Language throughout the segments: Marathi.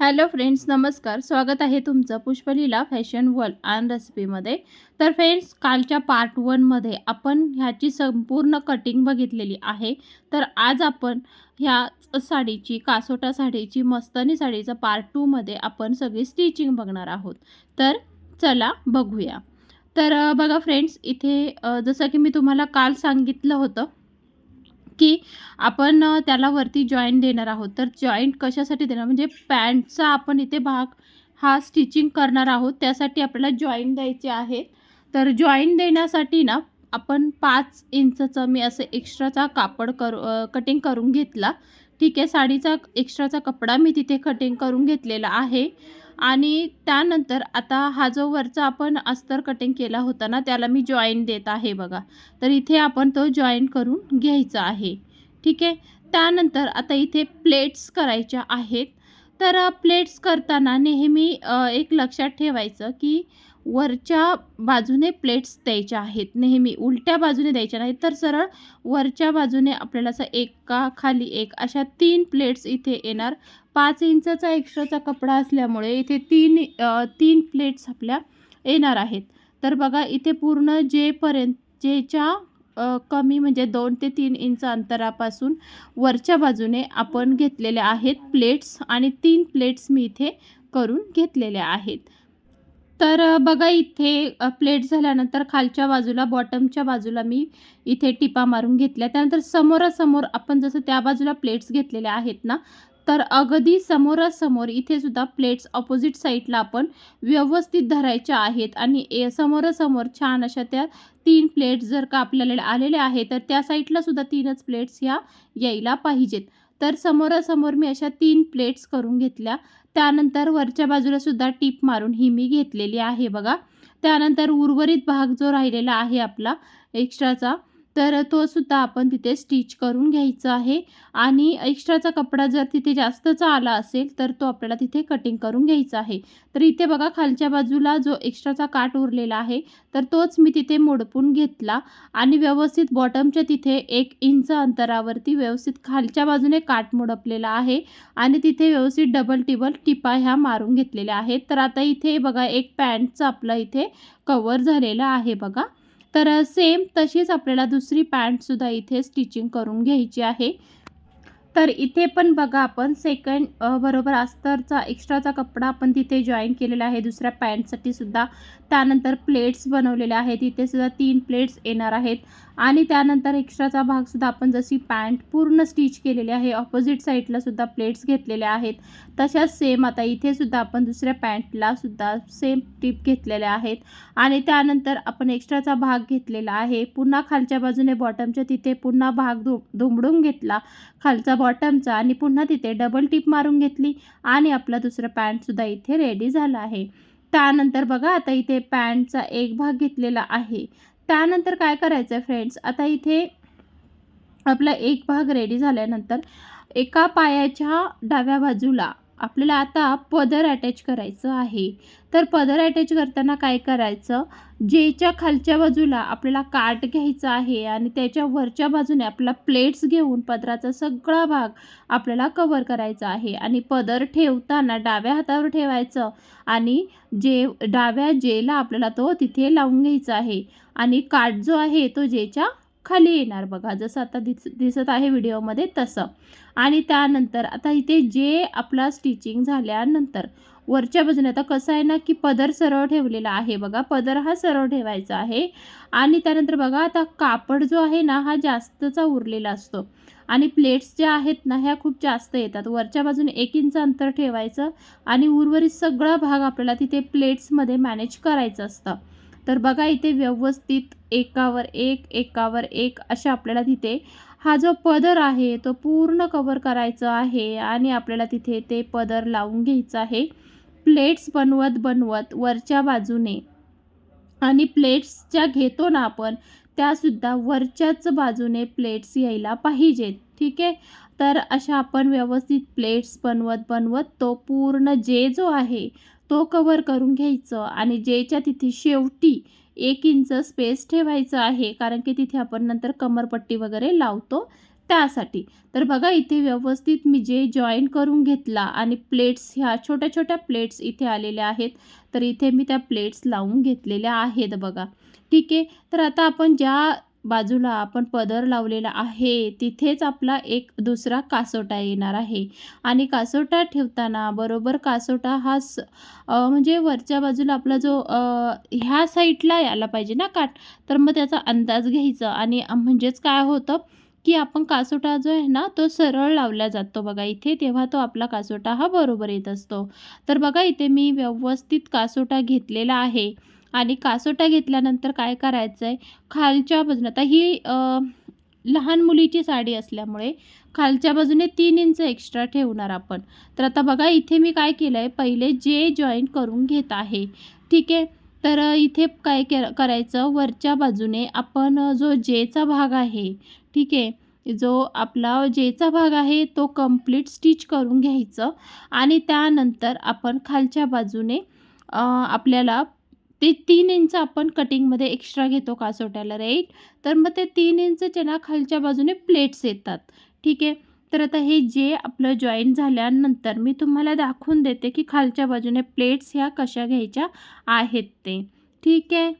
हॅलो फ्रेंड्स नमस्कार. स्वागत आहे तुमचं पुष्पलीला फॅशन वर्ल्ड अँड रेसिपीमध्ये. तर फ्रेंड्स कालच्या पार्ट वनमध्ये आपण ह्याची संपूर्ण कटिंग बघितलेली आहे. तर आज आपण ह्या साडीची कासोटा साडीची मस्तनी साडीचं पार्ट टूमध्ये आपण सगळी स्टिचिंग बघणार आहोत. तर चला बघूया. तर बघा फ्रेंड्स इथे जसं की मी तुम्हाला काल सांगितलं होतं की आपण त्याला वरती जॉईंट देणार आहोत. तर जॉईंट कशासाठी देणार? म्हणजे पॅन्टचा आपण इथे भाग हा स्टिचिंग करणार आहोत. त्यासाठी आपल्याला जॉईंट द्यायचे आहेत. तर जॉईंट देण्यासाठी ना आपण पाच इंचचं मी असं एक्स्ट्राचा कापड करू कटिंग करून घेतला. ठीक आहे साडीचा एक्स्ट्राचा कपडा मी तिथे कटिंग करून घेतलेला आहे. आणि त्यानंतर आता हा जो वरचा आपण अस्तर कटिंग केला होता ना त्याला मी जॉईन देत आहे बघा. तर इथे आपण तो जॉईन करून घ्यायचा आहे. ठीक आहे? त्यानंतर आता इथे प्लेट्स करायच्या आहेत. तर प्लेट्स करताना नेहमी एक लक्षात ठेवायचं की वरच्या बाजूने प्लेट्स द्यायच्या आहेत. नेहमी उलट्या बाजूने द्यायच्या नाहीत तर सरळ वरच्या बाजूने आपल्याला असं एका खाली एक अशा तीन प्लेट्स इथे येणार. पाच इंचाचा एक्स्ट्राचा कपडा असल्यामुळे इथे तीन तीन प्लेट्स आपल्या येणार आहेत. तर बघा इथे पूर्ण जेपर्यंत जेच्या कमी म्हणजे दोन ते तीन इंच अंतरापासून वरच्या बाजूने आपण घेतलेल्या आहेत प्लेट्स आणि तीन प्लेट्स मी इथे करून घेतलेल्या आहेत. तर बघा इथे प्लेट झाल्यानंतर खालच्या बाजूला बॉटमच्या बाजूला मी इथे टिपा मारून घेतल्या. त्यानंतर समोरासमोर आपण जसं त्या बाजूला प्लेट्स घेतलेल्या आहेत ना तर अगदी समोरासमोर इथे सुद्धा प्लेट्स ऑपोजिट साईडला आपण व्यवस्थित धरायच्या आहेत. आणि ए समोरासमोर छान अशा त्या तीन प्लेट्स जर का आपल्याला आलेल्या आहेत तर त्या साईडला सुद्धा तीनच प्लेट्स ह्या यायला पाहिजेत. तर समोरासमोर मी अशा तीन प्लेट्स करून घेतल्या. त्यानंतर वरच्या बाजूला सुद्धा टीप मारून ही मी घेतलेली आहे बघा. त्यानंतर उर्वरित भाग जो राहिलेला आहे आपला एक्स्ट्राचा तर तो सुद्धा आपण तिथे स्टिच करून घ्यायचा आहे. आणि एक्स्ट्राचा कपडा जर तिथे जास्तचा आला असेल तर तो आपल्याला तिथे कटिंग करून घ्यायचा आहे. तर इथे बघा खालच्या बाजूला जो एक्स्ट्राचा काट उरलेला आहे तर तोच मी तिथे मोडपून घेतला. आणि व्यवस्थित बॉटमच्या तिथे एक इंच अंतरावरती व्यवस्थित खालच्या बाजूने काट मोडपलेला आहे. आणि तिथे व्यवस्थित डबल टिबल टिपा ह्या मारून घेतलेल्या आहेत. तर आता इथे बघा एक पॅन्टचं आपलं इथे कवर झालेलं आहे बघा. तर सेम तशीच आपल्याला दुसरी पॅन्टसुद्धा इथे स्टिचिंग करून घ्यायची आहे. तर इथे पण बघा आपण सेकंड बरोबर अस्तरचा एक्स्ट्राचा कपडा आपण तिथे जॉईन केलेला आहे. दुसऱ्या पॅन्टसाठी सुद्धा त्यानंतर प्लेट्स बनवलेले आहेत. इथे सुद्धा तीन प्लेट्स येणार आहेत. आणि त्यानंतर एक्स्ट्राचा भागसुद्धा आपण जशी पॅन्ट पूर्ण स्टिच केलेली आहे ऑपोजिट साईडला सुद्धा प्लेट्स घेतलेल्या आहेत. तशाच सेम आता इथे सुद्धा आपण दुसऱ्या पॅन्टला सुद्धा सेम टिप घेतलेल्या आहेत. आणि त्यानंतर आपण एक्स्ट्राचा भाग घेतलेला आहे. पुन्हा खालच्या बाजूने बॉटमच्या तिथे पुन्हा भाग दु दुमडून घेतला. खालचा बॉटमचा आणि पुन्हा तिथे डबल टिप मारून घेतली आणि आपला दुसरा पॅन्टसुद्धा इथे रेडी झाला आहे. त्यानंतर बघा आता इथे पॅन्टचा एक भाग घेतलेला आहे. त्यानंतर काय करायचं आहे फ्रेंड्स आता इथे आपला एक भाग रेडी झाल्यानंतर एका पायाच्या डाव्या बाजूला आपल्याला आता पदर अटॅच करायचं आहे. तर पदर अटॅच करताना काय करायचं? जेच्या खालच्या बाजूला आपल्याला काट घ्यायचा आहे आणि त्याच्या वरच्या बाजूने आपला प्लेट्स घेऊन पदराचा सगळा भाग आपल्याला कवर करायचा आहे. आणि पदर ठेवताना डाव्या हातावर ठेवायचं आणि जे डाव्या जेला आपल्याला तो तिथे लावून घ्यायचा आहे. आणि काट जो आहे तो जेच्या खाली येणार बघा. जसं आता दिस दिसत आहे व्हिडिओमध्ये तसं. आणि त्यानंतर आता इथे जे आपला स्टिचिंग झाल्यानंतर वरच्या बाजूने आता कसं आहे ना की पदर सरळ ठेवलेला आहे बघा. पदर हा सरळ ठेवायचा आहे. आणि त्यानंतर बघा आता कापड जो आहे ना हा जास्तचा उरलेला असतो. आणि प्लेट्स ज्या आहेत ना ह्या खूप जास्त येतात. वरच्या बाजूने एक इंच अंतर ठेवायचं आणि उर्वरित सगळा भाग आपल्याला तिथे प्लेट्समध्ये मॅनेज करायचं असतं. तर बघा इथे व्यवस्थित एकावर एक एकावर एक अशा आपल्याला तिथे हा जो पदर आहे तो पूर्ण कवर करायचा आहे आणि आपल्याला तिथे ते पदर लावून घ्यायचं आहे. प्लेट्स बनवत बनवत वरच्या बाजूने. आणि प्लेट्स ज्या घेतो ना आपण त्यासुद्धा वरच्याच बाजूने प्लेट्स यायला पाहिजेत. ठीक आहे? तर अशा आपण व्यवस्थित प्लेट्स बनवत बनवत तो पूर्ण जे जो आहे तो कवर करून घ्यायचं. आणि जेच्या तिथे शेवटी एक इंच स्पेस ठेवायचं आहे कारण की तिथे आपण नंतर कमरपट्टी वगैरे लावतो त्यासाठी. तर बघा इथे व्यवस्थित मी जे जॉईन करून घेतला आणि प्लेट्स ह्या छोट्या छोट्या प्लेट्स इथे आलेल्या आहेत तर इथे मी त्या प्लेट्स लावून घेतलेल्या आहेत बघा. ठीक आहे? तर आता आपण ज्या बाजूला आपण पदर लावलेला आहे तिथेच आपला एक दुसरा कासोटा येणार आहे. आणि कासोटा ठेवताना बरोबर कासोटा हा स म्हणजे वरच्या बाजूला आपला जो ह्या साईडला यायला पाहिजे ना काठ. तर मग त्याचा अंदाज घ्यायचा. आणि म्हणजेच काय होतं की आपण कासोटा जो आहे ना तो सरळ लावला जातो बघा. इथे तेव्हा तो आपला कासोटा हा बरोबर येत असतो. तर बघा इथे मी व्यवस्थित कासोटा घेतलेला आहे. आणि कासोटा घेतल्यानंतर काय करायचं आहे खालच्या बाजूने आता ही लहान मुलीची साडी असल्यामुळे खालच्या बाजूने तीन इंच एक्स्ट्रा ठेवणार आपण. तर आता बघा इथे मी काय केलं आहे पहिले जे जॉईन करून घेत आहे. ठीक आहे? तर इथे काय के करायचं? वरच्या बाजूने आपण जो जेचा भाग आहे ठीक आहे? जो आपला जेचा भाग आहे तो कंप्लीट स्टिच करून घ्यायचं. आणि त्यानंतर आपण खालच्या बाजूने आपल्याला ते तीन इंच आपण कटिंगमध्ये एक्स्ट्रा घेतो कासोट्याला राईट तर मग ते तीन इंच ना खालच्या बाजूने प्लेट्स येतात. ठीक आहे? तर आता हे जे आपलं जॉईन झाल्यानंतर मी तुम्हाला दाखवून देते की खालच्या बाजूने प्लेट्स ह्या कशा घ्यायच्या आहेत ते. ठीक आहे?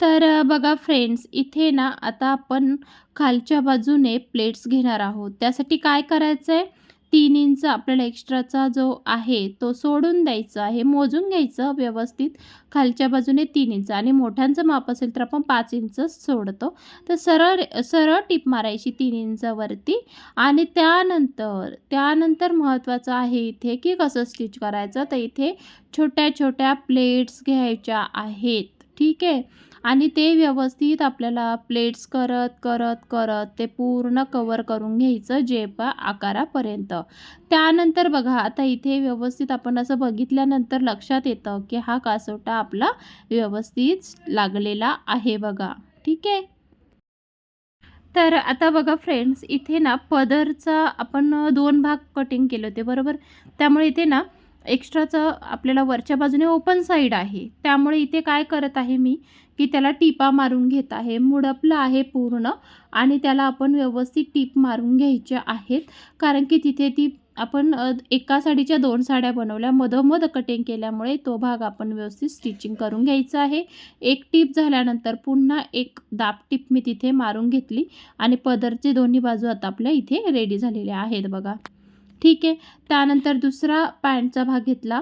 तर बघा फ्रेंड्स इथे ना आता आपण खालच्या बाजूने प्लेट्स घेणार आहोत. त्यासाठी काय करायचं आहे तीन इंच आपल्याला एक्स्ट्राचा जो आहे तो सोडून द्यायचा आहे. मोजून घ्यायचं व्यवस्थित. खालच्या बाजूने तीन इंच आणि मोठ्यांचं माप असेल तर आपण पाच इंच सोडतो. तर सरळ सरळ टीप मारायची तीन इंचावरती. आणि त्यानंतर त्यानंतर महत्त्वाचं आहे इथे की कसं स्टिच करायचं. तर इथे छोट्या छोट्या प्लेट्स घ्यायच्या आहेत. ठीक आहे? आणि ते व्यवस्थित आपल्याला प्लेट्स करत करत करत ते पूर्ण कवर करून घ्यायचं जेपा आकारापर्यंत. त्यानंतर बघा आता इथे व्यवस्थित आपण असं बघितल्यानंतर लक्षात येतं की हा कासोटा आपला व्यवस्थित लागलेला आहे बघा. ठीक आहे? तर आता बघा फ्रेंड्स इथे ना पदरचा आपण दोन भाग कटिंग केले होते बरोबर? त्यामुळे इथे ना एक्स्ट्राचं आपल्याला वरच्या बाजूने ओपन साईड आहे. त्यामुळे इथे काय करत आहे मी की त्याला टिपा मारून घेत आहे. मुडपलं आहे पूर्ण आणि त्याला आपण व्यवस्थित टीप मारून घ्यायच्या आहेत. कारण की तिथे ती आपण एका साडीच्या दोन साड्या बनवल्या. मधोमध कटिंग केल्यामुळे तो भाग आपण व्यवस्थित स्टिचिंग करून घ्यायचा आहे. एक टीप झाल्यानंतर पुन्हा एक दाब टीप मी तिथे मारून घेतली आणि पदरचे दोन्ही बाजू आता आपल्या इथे रेडी झालेल्या आहेत बघा. ठीक आहे. त्यानंतर दुसरा पॅन्टचा भाग घेतला.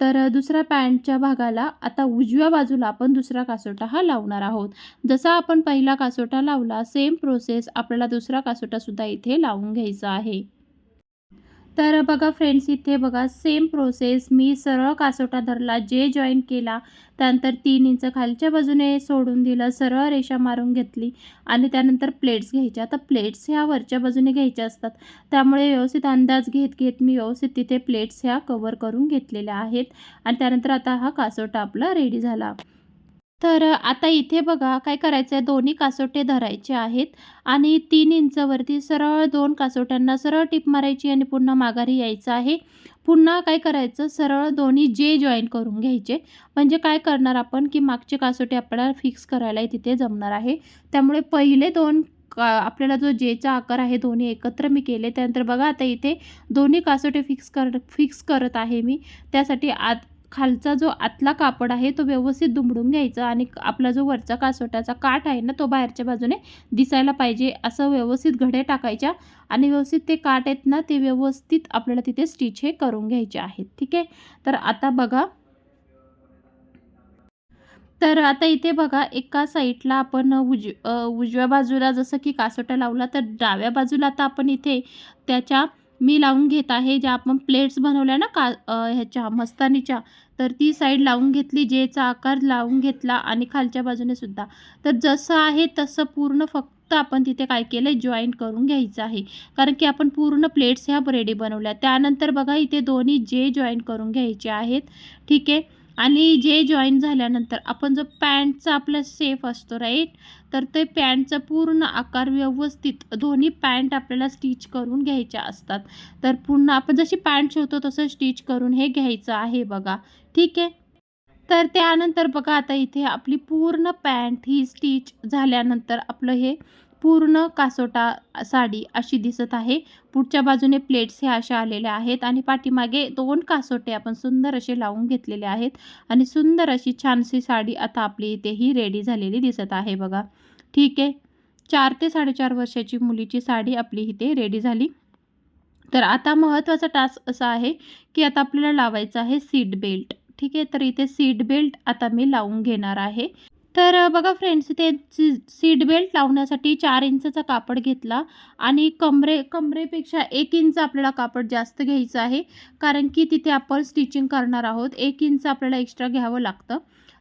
तर दुसऱ्या पॅन्टच्या भागाला आता उजव्या बाजूला आपण दुसरा कासोटा हा लावणार आहोत. जसा आपण पहिला कासोटा लावला सेम प्रोसेस आपल्याला दुसरा कासोटासुद्धा इथे लावून घ्यायचा आहे. तर बघा फ्रेंड्स इथे बघा सेम प्रोसेस मी सरळ कासोटा धरला जे जॉईन केला त्यानंतर तीन इंच खालच्या बाजूने सोडून दिलं सरळ रेषा मारून घेतली आणि त्यानंतर प्लेट्स घ्यायच्या. तर प्लेट्स ह्या वरच्या बाजूने घ्यायच्या असतात. त्यामुळे व्यवस्थित अंदाज घेत घेत मी व्यवस्थित तिथे प्लेट्स ह्या कवर करून घेतलेल्या आहेत. आणि त्यानंतर आता हा कासोटा आपला रेडी झाला. तर आता इथे बघा काय करायचं आहे दोन्ही कासोटे धरायचे आहेत आणि तीन इंचवरती सरळ दोन कासोट्यांना सरळ टिप मारायची आणि पुन्हा माघारी यायचं आहे. पुन्हा काय करायचं? सरळ दोन्ही जे जॉईन करून घ्यायचे. म्हणजे काय करणार आपण? की मागचे कासोटे आपल्याला फिक्स करायला तिथे जमणार आहे. त्यामुळे पहिले दोन का आपल्याला जो जेचा आकार आहे दोन्ही एकत्र मी केले. त्यानंतर बघा आता इथे दोन्ही कासोटे फिक्स कर फिक्स करत आहे मी. त्यासाठी आत खालचा जो आतला कापड आहे तो व्यवस्थित दुमडून घ्यायचा आणि आपला जो वरचा कासोटाचा काठ आहे ना तो बाहेरच्या बाजूने दिसायला पाहिजे. असं व्यवस्थित घडे टाकायच्या आणि व्यवस्थित ते काठ आहेत ना ते व्यवस्थित आपल्याला तिथे स्टिच हे करून घ्यायचे आहेत. ठीक आहे? तर आता बघा. तर आता इथे बघा एका साईडला आपण उज उजव्या बाजूला जसं की कासोटा लावला तर डाव्या बाजूला आता आपण इथे त्याच्या मी लावून घेत आहे ज्या आपण प्लेट्स बनवल्या ना का ह्याच्या मस्तानीच्या तर ती साईड लावून घेतली जेचा आकार लावून घेतला आणि खालच्या बाजूने सुद्धा. तर जसं आहे तसं पूर्ण फक्त आपण तिथे काय केलं जॉईन करून घ्यायचं आहे. कारण की आपण पूर्ण प्लेट्स ह्या रेडी बनवल्या. त्यानंतर बघा इथे दोन्ही जे जॉईन करून घ्यायचे आहेत ठीक आहे? आणि जे जॉईन झाल्यानंतर आपण जो पॅन्टचा आपला सेफ असतो राईट तर ते पॅन्टचा पूर्ण आकार व्यवस्थित दोन्ही पॅन्ट आपल्याला स्टिच करून घ्यायच्या असतात. तर पुन्हा आपण जशी पॅन्ट शिवतो तसं स्टिच करून हे घ्यायचं आहे बघा. ठीक आहे? तर त्यानंतर बघा आता इथे आपली पूर्ण पॅन्ट ही स्टिच झाल्यानंतर आपलं हे पूर्ण कासोटा साडी अशी दिसत आहे. पुढच्या बाजूने प्लेट्स हे अशा आलेल्या आहेत आणि पाठीमागे दोन कासोटे आपण सुंदर असे लावून घेतलेले आहेत आणि सुंदर अशी छानशी साडी आता आपली इथे ही रेडी झालेली दिसत आहे बघा. ठीक आहे. चार ते साडेचार वर्षाची मुलीची साडी आपली इथे रेडी झाली. तर आता महत्त्वाचा टास्क असा आहे की आता आपल्याला लावायचं आहे सीट बेल्ट ठीक आहे. तर इथे सीट बेल्ट आता मी लावून घेणार आहे. तर बघा फ्रेंड्स इथे सी सीट बेल्ट लावण्यासाठी चार इंचचा कापड घेतला आणि कमरे कमरेपेक्षा एक इंच आपल्याला कापड जास्त घ्यायचं आहे कारण की तिथे आपण स्टिचिंग करणार आहोत. एक इंच आपल्याला एक्स्ट्रा घ्यावं लागतं.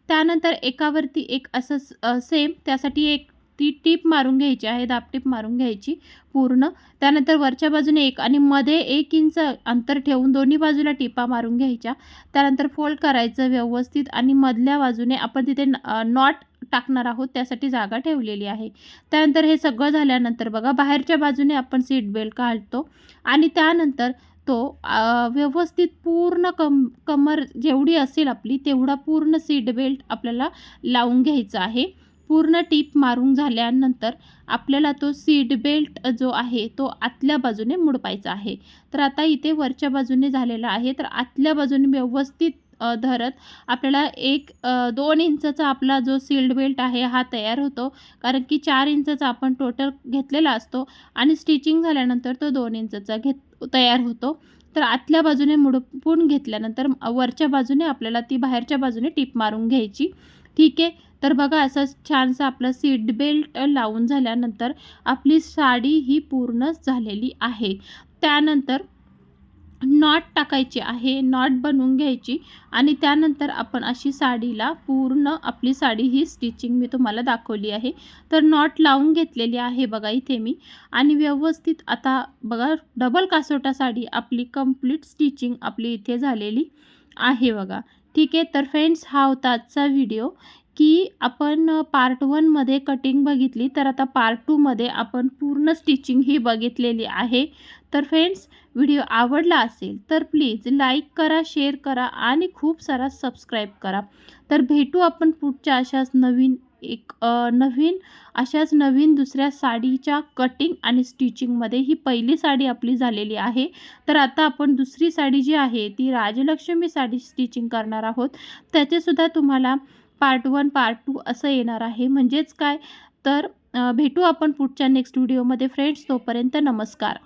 त्यानंतर एकावरती एक असं सेम त्यासाठी एक ती टीप मारून घ्यायची आहे दाबटीप मारून घ्यायची पूर्ण. त्यानंतर वरच्या बाजूने एक आणि मध्ये एक इंच अंतर ठेवून दोन्ही बाजूला टिपा मारून घ्यायच्या. त्यानंतर फोल्ड करायचं व्यवस्थित आणि मधल्या बाजूने आपण तिथे नॉट टाकणार आहोत त्यासाठी जागा ठेवलेली आहे. त्यानंतर हे सगळं झाल्यानंतर बघा बाहेरच्या बाजूने आपण सीट बेल्ट काढतो आणि त्यानंतर तो व्यवस्थित पूर्ण कम कमर जेवढी असेल आपली तेवढा पूर्ण सीट बेल्ट आपल्याला लावून घ्यायचा आहे. पूर्ण टीप मारून झाल्यानंतर आपल्याला तो सीट बेल्ट जो आहे तो आतल्या बाजूने मुडपायचा आहे. तर आता इथे वरच्या बाजूने झालेला आहे. तर आतल्या बाजूने व्यवस्थित धरत आपल्याला एक दोन इंचचा आपला जो सील्ड बेल्ट आहे हा तयार होतो. कारण की चार इंचचा आपण टोटल घेतलेला असतो आणि स्टिचिंग झाल्यानंतर तो दोन इंचचा घेत तयार होतो. तर आतल्या बाजूने मुडपून घेतल्यानंतर वरच्या बाजूने आपल्याला ती बाहेरच्या बाजूने टीप मारून घ्यायची. ठीक आहे? तर बघा असं छानसं आपलं सीट बेल्ट लावून झाल्यानंतर आपली साडी ही पूर्णच झालेली आहे. त्यानंतर नॉट टाकायची आहे नॉट बनवून घ्यायची आणि त्यानंतर आपण अशी साडीला पूर्ण आपली साडी ही स्टिचिंग मी तुम्हाला दाखवली आहे. तर नॉट लावून घेतलेली आहे बघा इथे मी. आणि व्यवस्थित आता बघा डबल कासोटा साडी आपली कंप्लीट स्टिचिंग आपली इथे झालेली आहे बघा. ठीक आहे तर फ्रेंड्स हा होता आजचा व्हिडिओ की आपण पार्ट वनमध्ये कटिंग बघितली तर आता पार्ट टूमध्ये आपण पूर्ण स्टिचिंग ही बघितलेली आहे. तर फ्रेंड्स व्हिडिओ आवडला असेल तर प्लीज लाईक करा शेअर करा आणि खूप सारा सबस्क्राईब करा. तर भेटू आपण पुढच्या अशाच नवीन एक नवीन अशाच नवीन दुसऱ्या साडीच्या कटिंग आणि स्टिचिंगमध्ये ही पहिली साडी आपली झालेली आहे. तर आता आपण दुसरी साडी जी आहे ती राजलक्ष्मी साडी स्टिचिंग करणार आहोत. त्याचेसुद्धा तुम्हाला पार्ट वन पार्ट टू असं येणार आहे. म्हणजेच काय? तर भेटू आपण पुढच्या नेक्स्ट व्हिडिओमध्ये फ्रेंड्स तोपर्यंत नमस्कार.